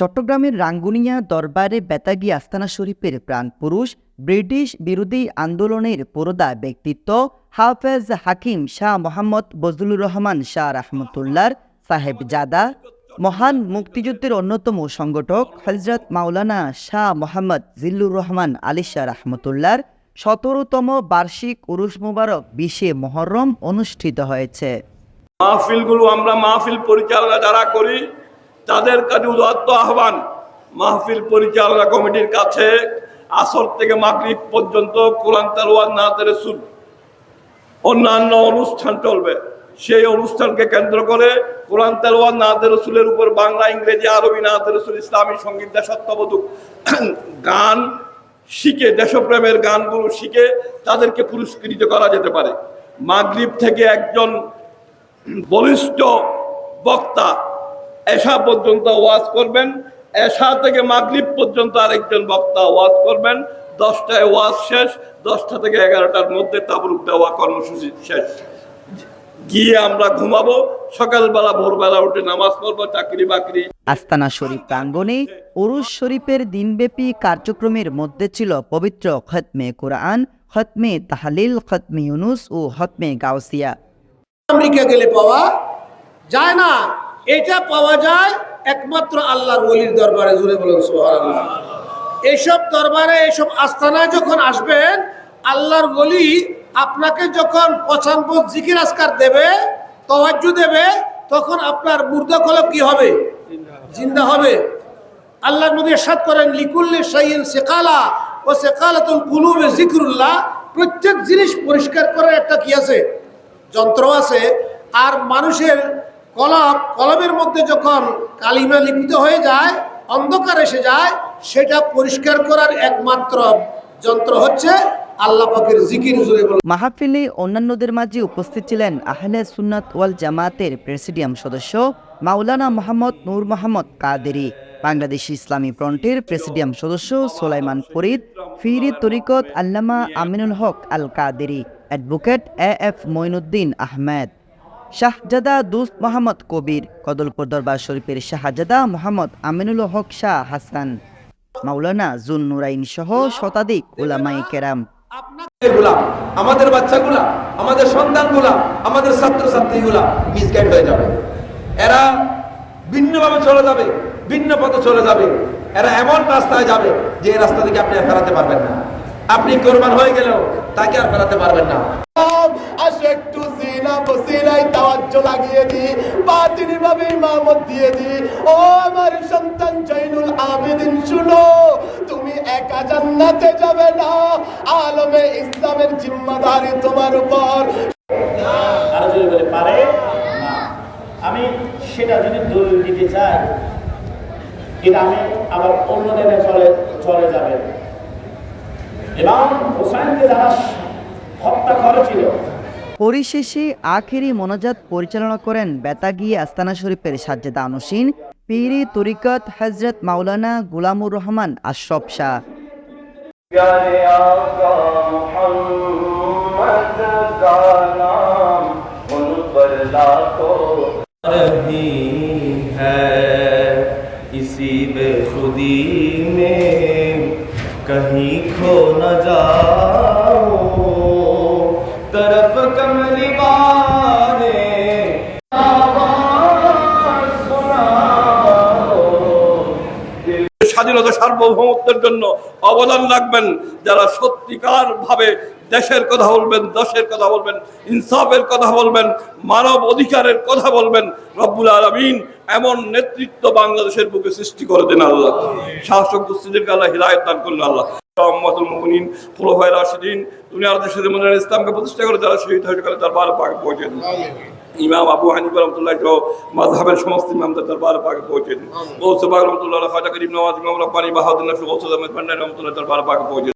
চট্টগ্রামের রাঙ্গুনিয়া দরবারে বেতাগি আস্তানা শরীফের প্রাণপুরুষ ব্রিটিশ বিরোধী আন্দোলনের পুরোদা ব্যক্তিত্ব হাফেজ হাকিম শাহ মোহাম্মদ বজলুর রহমান শাহ রহমতুল্লার সাহেবজাদা, মহান মুক্তিযুদ্ধের অন্যতম সংগঠক হজরত মাওলানা শাহ মোহাম্মদ জিল্লুর রহমান আলী শাহ রহমতুল্লার সতেরোতম বার্ষিক উরুস মুবারক বিশে মহরম অনুষ্ঠিত হয়েছে। মাহফিলগুলো আমরা মাহফিল পরিচালনা যারা করি তাদের কাছে উদাত্ত আহ্বান। মাহফিল পরিচালনা কমিটির কাছে আসর থেকে মাগরিব পর্যন্ত কোরআন তালওয়াত নাতে রসুল অন্যান্য অনুষ্ঠান চলবে। সেই অনুষ্ঠানকে কেন্দ্র করে কোরআন তেলওয়াত নাতে রসুলের উপর বাংলা, ইংরেজি, আরবি নাতে রসুল ইসলামী সংগীত দেশাত্মবোধক গান শিখে, দেশপ্রেমের গানগুলো শিখে তাদেরকে পুরস্কৃত করা যেতে পারে। মাগরিব থেকে একজন বলিষ্ঠ বক্তা এশা পর্যন্ত ওয়াজ করবেন এশা থেকে মাগরিব পর্যন্ত আরেকজন বক্তা ওয়াজ করবেন দশটায় ওয়াজ শেষ দশটা থেকে এগারোটার মধ্যে তাবরুক দেওয়া কর্মসূচি শেষ। গিয়ে আমরা ঘুমাবো সকালবেলা ভোরবেলা উঠে নামাজ পড়ব চাকরি বাকরি। আস্তানা শরীফ প্রাঙ্গণে উরুস শরীফের দিনব্যাপী কার্যক্রমের মধ্যে ছিল পবিত্র খতমে কোরআন খতমে তাহালিল খতমে ইউনুস ও খতমে গাউসিয়া। আমেরিকা গেলে পাওয়া যায় না। এটা পাওয়া যায় একমাত্র আল্লাহর ওলির দরবারে জুড়ে বলুন, সুবহানাল্লাহ। এইসব দরবারে এইসব আস্তানায় যখন আসবেন, আল্লাহর ওলি আপনাকে যখন পছন্দ জিকির আসকার দেবে, তওয়াজ্জু দেবে, তখন আপনার মুর্দা কলব কি হবে? জিন্দা হবে। আল্লাহ নবী এরশাদ করেন, লিকুল্লি শাইইন সিকালা ও সিকালাতুল কুলুবে জিকরুল্লাহ প্রত্যেক জিনিস পরিষ্কার করার একটা কি আছে? যন্ত্র আছে। আর মানুষের কলব কলবের মধ্যে যখন কালিমা লিপিত হয়ে যায়, অন্ধকার এসে যায়, সেটা পরিষ্কার করার একমাত্র যন্ত্র হচ্ছে জুড়ে মাহফিলে অন্যান্যদের মাঝে উপস্থিত ছিলেন আহলে সুন্নাত ওয়াল জামাতের প্রেসিডিয়াম সদস্য মাওলানা মোহাম্মদ নূর মোহাম্মদ কাদেরি, বাংলাদেশ ইসলামী ফ্রন্টের প্রেসিডিয়াম সদস্য সোলাইমান ফরিদ, ফিরি তরিকত আল্লামা Aminul Haque Al Qaderi advocate A F Moinuddin Ahmed. শাহজাদা দুস্ত মোহাম্মদ কবির, কদলপুর দরবার শরীফের শাহজাদা মোহাম্মদ আমিনুল হক শাহ হাসান, মাওলানা জুন নুরাইন সহ শতাধিক উলামাই কেরাম। আমাদের বাচ্চাগুলা আমাদের সন্তানগুলা আমাদের ছাত্রছাত্রীগুলা মিসগাইড হয়ে যাবে। এরা ভিন্নভাবে চলে যাবে, ভিন্ন পথে চলে যাবে। এরা এমন রাস্তায় যাবে যে রাস্তা থেকে আপনি আর ফেরাতে পারবেন না। আপনি কোরবান হয়ে গেলেও তাকে আর ফেরাতে পারবেন না। ইসলামের জিম্মাদারি তোমার উপর। পারে? আমি সেটা যদি দলিল দিতে চাই এটা আমি আবার অন্য দিনে চলে চলে যাবে। এবং হোসাইনকে যারা হত্যা করেছিল পরিশেষে আখেরি মোনাজাত পরিচালনা করেন বেতাগি আস্তানা শরীফের সাজ্জাদা আনুসিন পীরি তরিকত হজরত মাওলানা গুলামুর রহমান আশরফ শাহ प्यारे आका मोहम्मद का नाम उन पर लाखों रही है इसी बेखुदी में कहीं खो न जाओ স্বাধীনতা সার্বভৌমত্বের জন্য অবদান রাখবেন। যারা সত্যিকার ভাবে দেশের কথা বলবেন, দেশের কথা বলবেন, ইনসাফের কথা বলবেন, মানব অধিকারের কথা বলবেন, রব্বুল আলমিন এমন নেতৃত্ব বাংলাদেশের বুকে সৃষ্টি করে দেন আল্লাহ। শাসক গোষ্ঠীদেরকে আল্লাহ হিদায়ত দান করলেন আল্লাহ। মুমিনিন দুনিয়ার দেশের মনে ইসলামকে প্রতিষ্ঠা করে, যারা শহীদ হয়ে গেলে তার বার পাকে পৌঁছে ইমাম আবু হানিফ রহমতুল্লাহ সহ মাযহাবের সমস্ত ইমামদের দরবার পাকে পৌঁছে দিন গৌসে পাক রহমতুল্লাহ খাজা করিম নওয়াজ ইমাম রব্বানি বাহাউদ্দিন নফি গৌসে আহমেদ ভান্ডারী রহমতুল্লাহ দরবার পাকে পৌঁছে দিন।